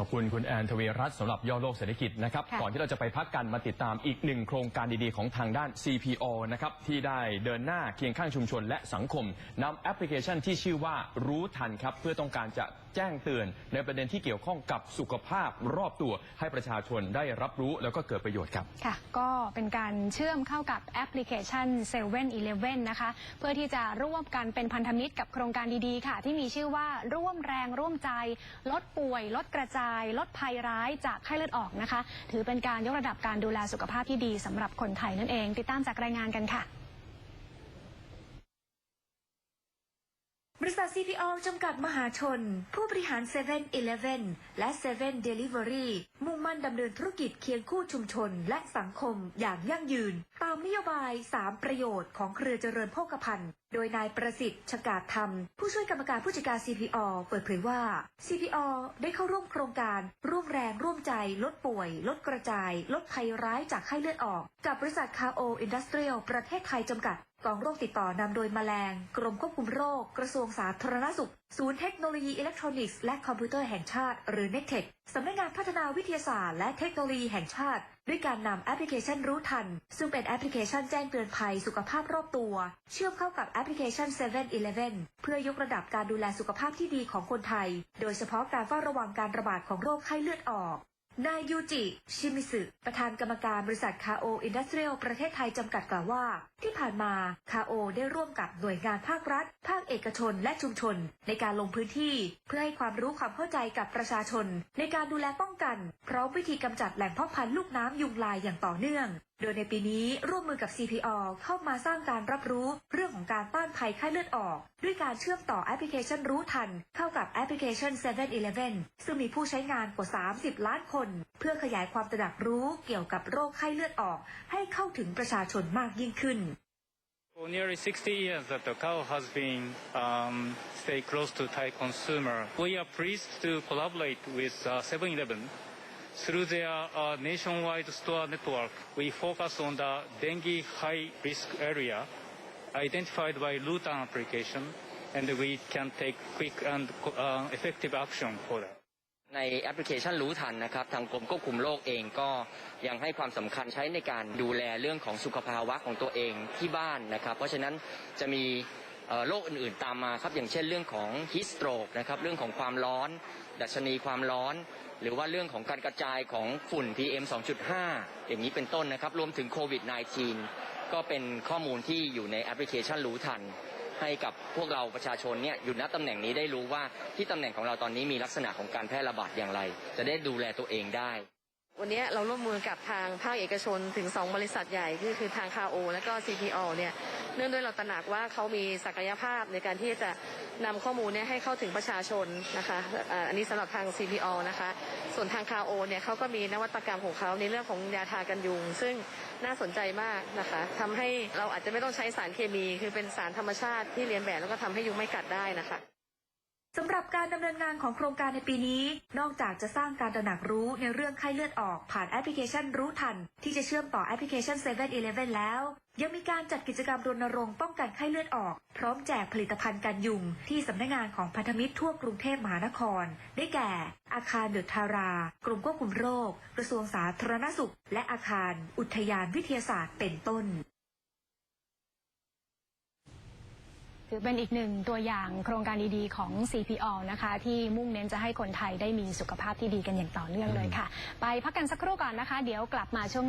ขอบคุณคุณแอนทวีรัตน์สำหรับย่อโลกเศรษฐกิจนะครับค่ะก่อนที่เราจะไปพักกันมาติดตามอีกหนึ่งโครงการดีๆ ของทางด้าน CPO นะครับที่ได้เดินหน้าเคียงข้างชุมชนและสังคมนำแอปพลิเคชันที่ชื่อว่ารู้ทันครับ เพื่อต้องการจะแจ้งเตือน ในประเด็นที่เกี่ยวข้องกับสุขภาพรอบตัวให้ประชาชนได้รับรู้แล้วก็เกิดประโยชน์ครับ ค่ะ ก็เป็นการเชื่อมเข้ากับแอปพลิเคชัน7 e เ e ่ e อนะคะ เพื่อที่จะร่วมกันเป็นพันธมิตรกับโครงการดีๆ ค่ะ ที่มีชื่อว่าร่วมแรงร่วมใจ ลดป่วย ลดกระจายลดภัยร้ายจากไข้เลือดออกนะคะ ถือเป็นการยกระดับการดูแลสุขภาพที่ดีสำหรับคนไทยนั่นเอง ติดตามจากรายงานกันค่ะ บริษัท CPO จำกัดมหาชน ผู้บริหาร7 e เ e ่ e อและ7 Delivery มุ่งมั่นดำเนินธุรกิจเคียงคู่ชุมชนและสังคมอย่างยั่งยืน ตามนโยบาย 3 ประโยชน์ของเครือเจริญโภคภัณฑ์ โดยนายประสิทธิ์ชกาดธรรม ผู้ช่วยกรรมการผู้จัดการ CPO เปิดเผยว่า CPO ได้เข้าร่วมโครงการ ร่วมแรงร่วมใจ ลดป่วย ลดกระจาย ลดภัยร้ายจากไข้เลือดออก กับบริษัทคาโออินดัสเทรียลประเทศไทยจำกัด กองโรคติดต่อนำโดยแมลง กรมควบคุมโรค กระทรวงสาธารณสุข ศูนย์เทคโนโลยีอิเล็กทรอนิกส์และคอมพิวเตอร์แห่งชาติ หรือ n e c t e c h สำนักงานพัฒนาวิทยาศาสตร์และเทคโนโลยีแห่งชาติ ด้วยการนำแอปพลิเคชันรู้ทัน ซึ่งเป็นแอปพลิเคชันแจ้งเตือนภัยสุขภาพรอบตัว เชื่อมเข้ากับแอปพลิเคชัน7 e เ e ่ e เพื่อยกระดับการดูแลสุขภาพที่ดีของคนไทย โดยเฉพาะการเฝ้าระวังการระบาดของโรคไข้เลือดออก นายยูจิ ชิมิสึ ประธานกรรมการบริษัทคาโออินดัสเทรียลประเทศไทยจำกัดกล่าวว่า ที่ผ่านมาคาโอได้ร่วมกับหน่วยงานภาครัฐ ภาคเอกชนและชุมชน ในการลงพื้นที่ เพื่อให้ความรู้ความเข้าใจกับประชาชน ในการดูแลป้องกัน พร้อมวิธีกำจัดแหล่งเพาะพันธุ์ลูกน้ำยุงลายอย่างต่อเนื่อง โดยในปีนี้ร่วมมือกับ CPO เข้ามาสร้างการรับรู้เรื่องของการต้านภัยไข้เลือดออก ด้วยการเชื่อมต่อแอปพลิเคชันรู้ทัน เข้ากับแอปพลิเคชัน 7 e เ e ่ e ซึ่งมีผู้ใช้งานกว่า 30 ล้านคน เพื่อขยายความตระหนักรู้เกี่ยวกับโรคไข้เลือดออก ให้เข้าถึงประชาชนมากยิ่งขึ้น For nearly 60 years that the cow has been um, stay close to Thai consumer. We are pleased to collaborate with 7-Eleven. Through their uh, nationwide store network, we focus on the dengue high risk area identified by Lutan application, and we can take quick and uh, effective action for that. ในแอปพลิเคชันรู้ทันนะครับ ทางกรมควบคุมโรคเองก็ยังให้ความสำคัญใช้ในการดูแลเรื่องของสุขภาวะของตัวเองที่บ้านนะครับ เพราะฉะนั้นจะมี โรคอื่นๆตามมาครับอย่างเช่นเรื่องของฮิสโตรกนะครับเรื่องของความร้อน ดัชนีความร้อน หรือว่าเรื่องของการกระจายของฝุ่น PM 2.5 อย่างนี้เป็นต้นนะครับรวมถึงโควิด -19 ก็เป็นข้อมูลที่อยู่ในแอปพลิเคชันรู้ทัน ให้กับพวกเราประชาชนเนี่ยอยู่ณตำแหน่งนี้ได้รู้ว่าที่ตำแหน่งของเราตอนนี้มีลักษณะของการแพร่ระบาดอย่างไร จะได้ดูแลตัวเองได้ วันนี้เราร่วมมือกับทางภาคเอกชนถึง 2 บริษัทใหญ่ก็คือทางคาโอและก็ CPO เนี่ยเนื่องด้วยเราตระหนักว่าเขามีศักยภาพในการที่จะนำข้อมูลเนี่ยให้เข้าถึงประชาชนนะคะอันนี้สำหรับทาง CPO นะคะ ส่วนทางคาโอเนี่ยเขาก็มีนวัตกรรมของเขาในเรื่องของยาทากันยุง ซึ่งน่าสนใจมากนะคะทำให้เราอาจจะไม่ต้องใช้สารเคมี คือเป็นสารธรรมชาติที่เรียนแบบแล้วก็ทำให้ยุงไม่กัดได้นะคะ สำหรับการดำเนินงานของโครงการในปีนี้ นอกจากจะสร้างการตระหนักรู้ในเรื่องไข้เลือดออกผ่านแอปพลิเคชันรู้ทัน ที่จะเชื่อมต่อแอปพลิเคชัน7 e เ e ่ e แล้ว ยังมีการจัดกิจกรรมรณรงค์ป้องกันไข้เลือดออก พร้อมแจกผลิตภัณฑ์กันยุง ที่สำนักงานของพันธมิตรทั่วกรุงเทพมหานคร ได้แก่ อาคารเดอะทารากรมควบคุมโรค กระทรวงสาธารณสุข และอาคาร อุทยานวิทยาศาสตร์เป็นต้น ถือเป็นอีกหนึ่งตัวอย่างโครงการดีๆของ CPO นะคะ ที่มุ่งเน้นจะให้คนไทยได้มีสุขภาพที่ดีกันอย่างต่อเนื่องเลยค่ะ ไปพักกันสักครู่ก่อนนะคะ เดี๋ยวกลับมาช่วงหน้า